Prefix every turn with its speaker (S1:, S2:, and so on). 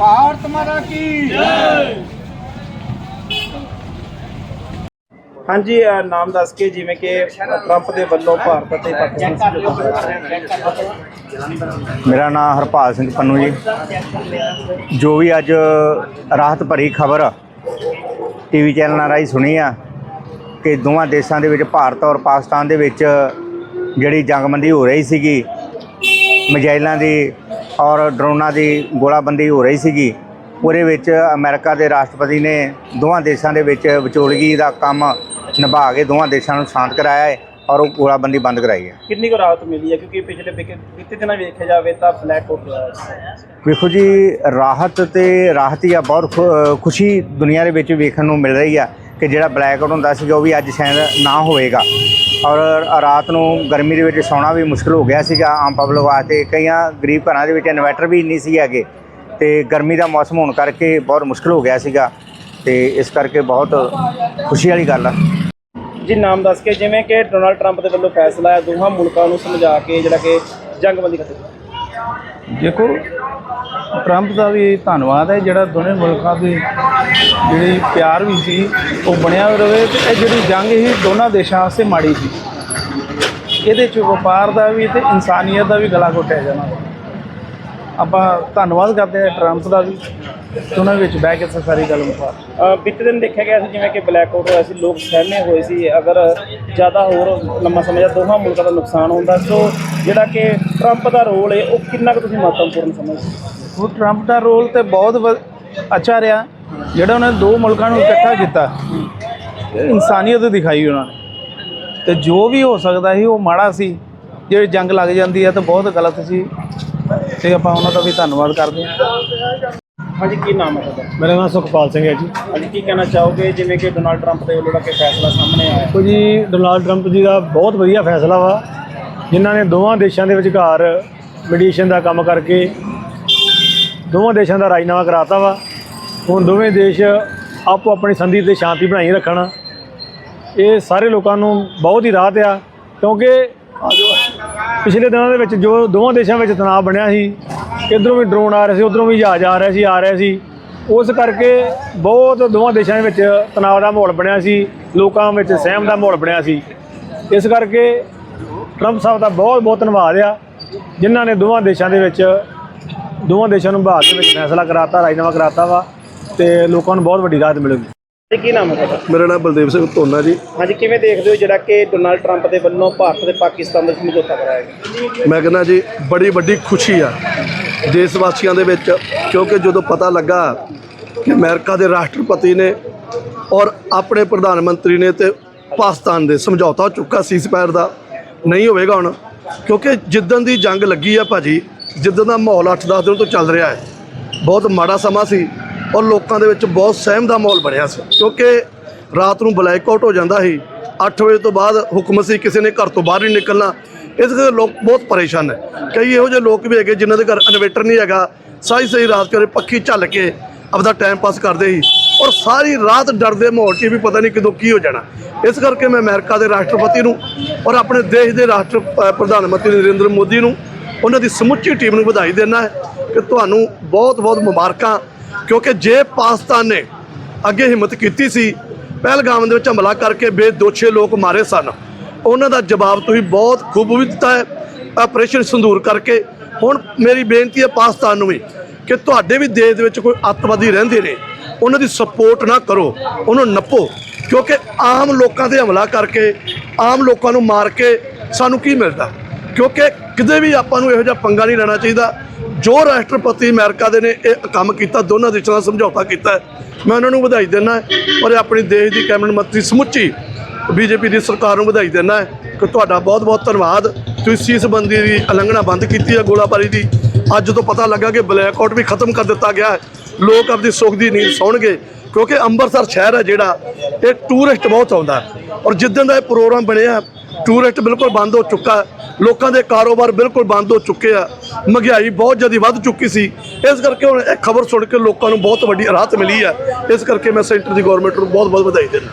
S1: ਭਾਰਤ ਮਾਤਾ ਕੀ
S2: ਹਾਂਜੀ ਅਹ ਨਾਮ ਦੱਸ ਕੇ ਜਿਵੇਂ ਕਿ ਟਰੰਪ ਦੇ ਵੱਲੋਂ ਭਾਰਤ ਅਤੇ ਪਾਕਿਸਤਾਨ
S3: ਮੇਰਾ ਨਾਮ ਹਰਪਾਲ ਸਿੰਘ ਪੰਨੂ ਜੀ। ਜੋ ਵੀ ਅੱਜ ਰਾਹਤ ਭਰੀ ਖਬਰ ਟੀਵੀ ਚੈਨਲਾਂ ਰਾਹੀਂ ਸੁਣੀ ਆ ਕਿ ਦੋਵਾਂ ਦੇਸ਼ਾਂ ਦੇ ਵਿੱਚ ਭਾਰਤ ਔਰ ਪਾਕਿਸਤਾਨ ਦੇ ਵਿੱਚ ਜਿਹੜੀ ਜੰਗਬੰਦੀ ਹੋ ਰਹੀ ਸੀਗੀ ਮਿਜ਼ਾਈਲਾਂ ਦੀ ਔਰ ਡਰੋਨਾਂ ਦੀ ਗੋਲਾਬੰਦੀ ਹੋ ਰਹੀ ਸੀਗੀ। ਉਹਦੇ ਵਿੱਚ ਅਮਰੀਕਾ ਦੇ ਰਾਸ਼ਟਰਪਤੀ ਨੇ ਦੋਵਾਂ ਦੇਸ਼ਾਂ ਦੇ ਵਿੱਚ ਵਿਚੋਲਗੀ ਦਾ ਕੰਮ ਨਿਭਾ ਕੇ ਦੋਵਾਂ ਦੇਸ਼ਾਂ ਨੂੰ ਸ਼ਾਂਤ ਕਰਾਇਆ ਹੈ ਔਰ ਉਹ ਗੋਲਾਬੰਦੀ ਬੰਦ ਕਰਾਈ ਹੈ।
S2: ਕਿੰਨੀ ਕੁ ਰਾਹਤ ਮਿਲੀ ਹੈ? ਕਿਉਂਕਿ ਪਿਛਲੇ ਬੀਤੇ ਦਿਨਾਂ ਵੇਖਿਆ ਜਾਵੇ ਤਾਂ ਬਲੈਕ ਹੋਇਆ ਸੀ।
S3: ਵੇਖੋ ਜੀ ਰਾਹਤ ਤੇ ਰਾਹਤ ਹੀ ਆ ਬਹੁਤ ਖੁਸ਼ੀ ਦੁਨੀਆ ਦੇ ਵਿੱਚ ਵੇਖਣ ਨੂੰ ਮਿਲ ਰਹੀ ਆ ਕਿ ਜਿਹੜਾ ਬਲੈਕ ਆਊਟ ਹੁੰਦਾ ਸੀਗਾ ਉਹ ਵੀ ਅੱਜ ਸ਼ਾਇਦ ਨਾ ਹੋਵੇਗਾ। ਔਰ ਰਾਤ ਨੂੰ ਗਰਮੀ ਦੇ ਵਿੱਚ ਸੌਣਾ ਵੀ ਮੁਸ਼ਕਲ ਹੋ ਗਿਆ ਸੀਗਾ ਆਮ ਪਬਲਿਕ ਵਾਸਤੇ। ਕਈਆਂ ਗਰੀਬ ਘਰਾਂ ਦੇ ਵਿੱਚ ਇਨਵਰਟਰ ਵੀ ਨਹੀਂ ਸੀ ਹੈਗੇ। ਤੇ ਗਰਮੀ ਦਾ ਮੌਸਮ ਹੋਣ ਕਰਕੇ ਬਹੁਤ ਮੁਸ਼ਕਲ ਹੋ ਗਿਆ ਸੀਗਾ। ਤੇ ਇਸ ਕਰਕੇ ਬਹੁਤ ਖੁਸ਼ੀ ਵਾਲੀ ਗੱਲ ਆ।
S2: ਜੀ, ਨਾਮ ਦੱਸ ਕੇ ਜਿਵੇਂ ਕਿ ਡੋਨਾਲਡ ਟਰੰਪ ਦੇ ਵੱਲੋਂ ਫੈਸਲਾ ਹੈ ਦੋਹਾਂ ਮੁਲਕਾਂ ਨੂੰ ਸਮਝਾ ਕੇ ਜਿਹੜਾ ਕਿ ਜੰਗਬੰਦੀ ਖਤਮ
S4: ਦੇਖੋ, ਟਰੰਪ ਦਾ ਵੀ ਧੰਨਵਾਦ ਹੈ, ਜਿਹੜਾ ਦੋਨੇ ਮੁਲਕਾਂ ਦੀ ਜਿਹੜੀ ਪਿਆਰ ਵੀ ਸੀ, ਉਹ ਬਣਿਆ ਰਹੇ ਤੇ ਇਹ ਜਿਹੜੀ ਜੰਗ ਸੀ, ਦੋਨਾਂ ਦੇਸ਼ਾਂ ਵਾਸਤੇ ਮਾੜੀ ਸੀ। ਇਹਦੇ ਚ ਵਪਾਰ ਦਾ ਵੀ ਤੇ ਇਨਸਾਨੀਅਤ ਦਾ ਵੀ ਗਲਾ ਘੁੱਟਿਆ ਜਾਣਾ। ਆਪਾਂ ਧੰਨਵਾਦ ਕਰਦੇ ਹਾਂ ਟਰੰਪ ਦਾ ਵੀ ਉਹਨਾਂ ਵਿੱਚ ਬਹਿ ਕੇ ਸਾਰੀ ਗੱਲ ਮੁਕਾ
S2: ਬੀਤੇ ਦਿਨ ਦੇਖਿਆ ਗਿਆ ਸੀ ਜਿਵੇਂ ਕਿ ਬਲੈਕ ਆਊਟ ਹੋਇਆ ਸੀ ਲੋਕ ਸਹਿਮੇ ਹੋਏ ਸੀ। ਅਗਰ ਜ਼ਿਆਦਾ ਹੋਰ ਲੰਮਾ ਸਮਾਂ ਜਾਂ ਦੋਹਾਂ ਮੁਲਕਾਂ ਦਾ ਨੁਕਸਾਨ ਹੁੰਦਾ ਸੋ ਜਿਹੜਾ ਕਿ ਟਰੰਪ ਦਾ ਰੋਲ ਹੈ ਉਹ ਕਿੰਨਾ ਕੁ ਤੁਸੀਂ ਮਹੱਤਵਪੂਰਨ ਸਮਝਦੇ
S4: ਉਹ ਟਰੰਪ ਦਾ ਰੋਲ ਤੇ ਬਹੁਤ ਅੱਛਾ ਰਿਹਾ। ਜਿਹੜਾ ਉਹਨੇ ਦੋ ਮੁਲਕਾਂ ਨੂੰ ਇਕੱਠਾ ਕੀਤਾ ਇਨਸਾਨੀਅਤ ਦਿਖਾਈ ਉਹਨਾਂ ਨੇ। ਤੇ ਜੋ ਵੀ ਹੋ ਸਕਦਾ ਸੀ ਉਹ ਮਾੜਾ ਸੀ। ਜਿਹੜੀ ਜੰਗ ਲੱਗ ਜਾਂਦੀ ਹੈ ਤਾਂ ਬਹੁਤ ਗਲਤ ਸੀ। ਤੇ ਆਪਾਂ ਉਹਨਾਂ ਦਾ ਵੀ ਧੰਨਵਾਦ ਕਰਦੇ ਹਾਂ।
S2: ਹਾਂਜੀ ਕੀ ਨਾਮ ਹੈ ਤੁਹਾਡਾ?
S4: ਮੇਰਾ ਨਾਮ ਸੁਖਪਾਲ ਸਿੰਘ ਹੈ ਜੀ।
S2: ਹਾਂਜੀ ਕੀ ਕਹਿਣਾ ਚਾਹੋਗੇ? ਜਿਵੇਂ ਕਿ ਡੋਨਾਲਡ ਟਰੰਪ ਦੇ ਵੱਲੋਂ ਕਿ ਫੈਸਲਾ ਸਾਹਮਣੇ ਆਇਆ।
S4: ਦੇਖੋ ਜੀ ਡੋਨਾਲਡ ਟਰੰਪ ਜੀ ਦਾ ਬਹੁਤ ਵਧੀਆ ਫੈਸਲਾ ਵਾ। ਜਿਨ੍ਹਾਂ ਨੇ ਦੋਵਾਂ ਦੇਸ਼ਾਂ ਦੇ ਵਿਚਕਾਰ ਮੀਡੀਏਸ਼ਨ ਦਾ ਕੰਮ ਕਰਕੇ ਦੋਵਾਂ ਦੇਸ਼ਾਂ ਦਾ ਰਾਜਨਾਮਾ ਕਰਾਤਾ ਵਾ। ਹੁਣ ਦੋਵੇਂ ਦੇਸ਼ ਆਪੋ ਆਪਣੀ ਸੰਧੀ ਤੇ ਸ਼ਾਂਤੀ ਬਣਾਈ ਰੱਖਣ। ਇਹ ਸਾਰੇ ਲੋਕਾਂ ਨੂੰ ਬਹੁਤ ਹੀ ਰਾਹਤ ਆ ਕਿਉਂਕਿ ਪਿਛਲੇ ਦਿਨਾਂ ਦੇ ਵਿੱਚ ਜੋ ਦੋਵਾਂ ਦੇਸ਼ਾਂ ਵਿੱਚ ਤਣਾਅ ਬਣਿਆ ਸੀ, ਇਧਰੋਂ ਵੀ ਡਰੋਨ ਆ ਰਹੇ ਸੀ, ਉਧਰੋਂ ਵੀ ਜਹਾਜ਼ ਆ ਰਹੇ ਸੀ, ਆ ਰਹੇ ਸੀ। ਉਸ ਕਰਕੇ ਬਹੁਤ ਦੋਵਾਂ ਦੇਸ਼ਾਂ ਦੇ ਵਿੱਚ ਤਣਾਅ ਦਾ ਮਾਹੌਲ ਬਣਿਆ ਸੀ, ਲੋਕਾਂ ਵਿੱਚ ਸਹਿਮ ਦਾ ਮਾਹੌਲ ਬਣਿਆ ਸੀ। ਇਸ ਕਰਕੇ ਟਰੰਪ ਸਾਹਿਬ ਦਾ ਬਹੁਤ ਬਹੁਤ ਧੰਨਵਾਦ ਆ, ਜਿਨ੍ਹਾਂ ਨੇ ਦੋਵਾਂ ਦੇਸ਼ਾਂ ਦੇ ਵਿੱਚ ਦੋਵਾਂ ਦੇਸ਼ਾਂ ਨੂੰ ਭਾਰਤ ਵਿੱਚ ਫੈਸਲਾ ਕਰਾਤਾ, ਰਾਜਨਾਮਾ ਕਰਾਤਾ ਵਾ, ਤੇ ਲੋਕਾਂ ਨੂੰ ਬਹੁਤ ਵੱਡੀ ਰਾਹਤ ਮਿਲੇਗੀ।
S2: ਤੇ ਕੀ ਨਾਮ ਹੈ ਤੁਹਾਡਾ?
S5: ਮੇਰਾ ਨਾਮ ਬਲਦੇਵ ਸਿੰਘ ਧੋਨਾ ਜੀ।
S2: ਹਾਂਜੀ ਕਿਵੇਂ ਦੇਖਦੇ ਹੋ ਜਿਹੜਾ ਕਿ ਡੋਨਾਲਡ ਟਰੰਪ ਦੇ ਵੱਲੋਂ ਭਾਰਤ ਤੇ ਪਾਕਿਸਤਾਨ ਦਾ ਸਮਝੌਤਾ ਕਰਾਇਆ ਗਿਆ?
S5: ਮੈਂ ਕਹਿੰਦਾ ਜੀ ਬੜੀ ਵੱਡੀ ਖੁਸ਼ੀ ਆ। ਦੇਸ਼ ਵਾਸੀਆਂ ਦੇ ਵਿੱਚ ਕਿਉਂਕਿ ਜਦੋਂ ਪਤਾ ਲੱਗਾ ਕਿ ਅਮਰੀਕਾ ਦੇ ਰਾਸ਼ਟਰਪਤੀ ਨੇ ਔਰ ਆਪਣੇ ਪ੍ਰਧਾਨ ਮੰਤਰੀ ਨੇ ਤੇ ਪਾਕਿਸਤਾਨ ਦੇ ਸਮਝੌਤਾ ਚੁੱਕਾ ਸੀਜ਼ਫਾਇਰ ਦਾ ਨਹੀਂ ਹੋਵੇਗਾ ਹੁਣ। ਕਿਉਂਕਿ ਜਿੱਦਣ ਦੀ ਜੰਗ ਲੱਗੀ ਆ ਭਾਜੀ ਜਿੱਦਣ ਦਾ ਮਾਹੌਲ 8-10 ਦਿਨ ਤੋਂ ਚੱਲ ਰਿਹਾ ਹੈ ਬਹੁਤ ਮਾੜਾ ਸਮਾਂ ਸੀ। ਔਰ ਲੋਕਾਂ ਦੇ ਵਿੱਚ ਬਹੁਤ ਸਹਿਮ ਦਾ ਮਾਹੌਲ ਬਣਿਆ ਸੀ। ਕਿਉਂਕਿ ਰਾਤ ਨੂੰ ਬਲੈਕ ਆਊਟ ਹੋ ਜਾਂਦਾ ਸੀ। 8 ਵਜੇ ਤੋਂ ਬਾਅਦ ਹੁਕਮ ਸੀ ਕਿਸੇ ਨੇ ਘਰ ਤੋਂ ਬਾਹਰ ਨਹੀਂ ਨਿਕਲਣਾ। ਇਸ ਕਰਕੇ ਲੋਕ ਬਹੁਤ ਪਰੇਸ਼ਾਨ ਹੈ ਕਈ ਇਹੋ ਜਿਹੇ ਲੋਕ ਵੀ ਹੈਗੇ ਜਿਨ੍ਹਾਂ ਦੇ ਘਰ ਇਨਵੇਟਰ ਨਹੀਂ ਹੈਗਾ। ਸਾਰੀ ਸਹੀ ਰਾਤ ਕਰੇ ਪੱਖੀ ਝੱਲ ਕੇ ਆਪਦਾ ਟਾਈਮ ਪਾਸ ਕਰਦੇ ਸੀ। ਔਰ ਸਾਰੀ ਰਾਤ ਡਰਦੇ ਮਾਹੌਲ 'ਚ ਵੀ ਪਤਾ ਨਹੀਂ ਕਦੋਂ ਕੀ ਹੋ ਜਾਣਾ। ਇਸ ਕਰਕੇ ਮੈਂ ਅਮਰੀਕਾ ਦੇ ਰਾਸ਼ਟਰਪਤੀ ਨੂੰ ਔਰ ਆਪਣੇ ਦੇਸ਼ ਦੇ ਰਾਸ਼ਟਰ ਪ੍ਰਧਾਨ ਮੰਤਰੀ ਨਰਿੰਦਰ ਮੋਦੀ ਨੂੰ ਉਹਨਾਂ ਦੀ ਸਮੁੱਚੀ ਟੀਮ ਨੂੰ ਵਧਾਈ ਦੇਣਾ ਹੈ ਕਿ ਤੁਹਾਨੂੰ ਬਹੁਤ ਬਹੁਤ ਮੁਬਾਰਕਾਂ ਕਿਉਂਕਿ ਜੇ ਪਾਕਿਸਤਾਨ ਨੇ ਅੱਗੇ ਹਿੰਮਤ ਕੀਤੀ ਸੀ, ਪਹਿਲਗਾਮ ਦੇ ਵਿੱਚ ਹਮਲਾ ਕਰਕੇ ਬੇਦੋਸ਼ੇ ਲੋਕ ਮਾਰੇ ਸਨ। ਉਹਨਾਂ ਦਾ ਜਵਾਬ ਤੁਸੀਂ ਬਹੁਤ ਖੂਬ ਦਿੱਤਾ ਹੈ। ਆਪਰੇਸ਼ਨ ਸੰਦੂਰ ਕਰਕੇ। ਹੁਣ ਮੇਰੀ ਬੇਨਤੀ ਹੈ ਪਾਕਿਸਤਾਨ ਨੂੰ ਵੀ ਕਿ ਤੁਹਾਡੇ ਵੀ ਦੇਸ਼ ਦੇ ਵਿੱਚ ਕੋਈ ਅੱਤਵਾਦੀ ਰਹਿੰਦੇ ਨੇ, ਉਹਨਾਂ ਦੀ ਸਪੋਰਟ ਨਾ ਕਰੋ, ਉਹਨੂੰ ਨੱਪੋ। ਕਿਉਂਕਿ ਆਮ ਲੋਕਾਂ ਤੇ ਹਮਲਾ ਕਰਕੇ, ਆਮ ਲੋਕਾਂ ਨੂੰ ਮਾਰ ਕੇ ਸਾਨੂੰ ਕੀ ਮਿਲਦਾ? ਕਿਉਂਕਿ ਕਿਤੇ ਵੀ ਆਪਾਂ ਨੂੰ ਇਹੋ ਜਿਹਾ ਪੰਗਾ ਨਹੀਂ ਲੈਣਾ ਚਾਹੀਦਾ। ਜੋ ਰਾਸ਼ਟਰਪਤੀ ਅਮਰੀਕਾ ਦੇ ਨੇ ਇਹ ਕੰਮ ਕੀਤਾ, ਦੋਨਾਂ ਦੇਸ਼ਾਂ ਦਾ ਸਮਝੌਤਾ ਕੀਤਾ ਮੈਂ ਉਹਨਾਂ ਨੂੰ ਵਧਾਈ ਦਿੰਦਾ ਔਰ ਇਹ ਆਪਣੀ ਦੇਸ਼ ਦੀ ਕੈਬਨਿਟ ਮੰਤਰੀ ਸਮੁੱਚੀ ਬੀਜੇਪੀ ਦੀ ਸਰਕਾਰ ਨੂੰ ਵਧਾਈ ਦਿੰਦਾ ਕਿ ਤੁਹਾਡਾ ਬਹੁਤ ਬਹੁਤ ਧੰਨਵਾਦ। ਤੁਸੀਂ ਸੀਸਬੰਦੀ ਦੀ ਉਲੰਘਣਾ ਬੰਦ ਕੀਤੀ ਹੈ ਗੋਲਾਬਾਰੀ ਦੀ। ਅੱਜ ਤੋਂ ਪਤਾ ਲੱਗਾ ਕਿ ਬਲੈਕ ਆਊਟ ਵੀ ਖਤਮ ਕਰ ਦਿੱਤਾ ਗਿਆ ਹੈ। ਲੋਕ ਆਪਣੀ ਸੁੱਖ ਦੀ ਨੀਂਦ ਸੌਣਗੇ ਕਿਉਂਕਿ ਅੰਮ੍ਰਿਤਸਰ ਸ਼ਹਿਰ ਹੈ ਜਿਹੜਾ, ਇਹ ਟੂਰਿਸਟ ਬਹੁਤ ਆਉਂਦਾ ਔਰ ਜਿੱਦਣ ਦਾ ਇਹ ਪ੍ਰੋਗਰਾਮ ਬਣਿਆ ਟੂਰਿਸਟ ਬਿਲਕੁਲ ਬੰਦ ਹੋ ਚੁੱਕਾ ਲੋਕਾਂ ਦੇ ਕਾਰੋਬਾਰ ਬਿਲਕੁਲ ਬੰਦ ਹੋ ਚੁੱਕੇ ਆ। ਮਹਿੰਗਾਈ ਬਹੁਤ ਜ਼ਿਆਦਾ ਵੱਧ ਚੁੱਕੀ ਸੀ। ਇਸ ਕਰਕੇ ਹੁਣ ਇਹ ਖਬਰ ਸੁਣ ਕੇ ਲੋਕਾਂ ਨੂੰ ਬਹੁਤ ਵੱਡੀ ਰਾਹਤ ਮਿਲੀ ਹੈ। ਇਸ ਕਰਕੇ ਮੈਂ ਸੈਂਟਰ ਦੀ ਗਵਰਨਮੈਂਟ ਨੂੰ ਬਹੁਤ ਬਹੁਤ ਵਧਾਈ ਦਿੰਦਾ।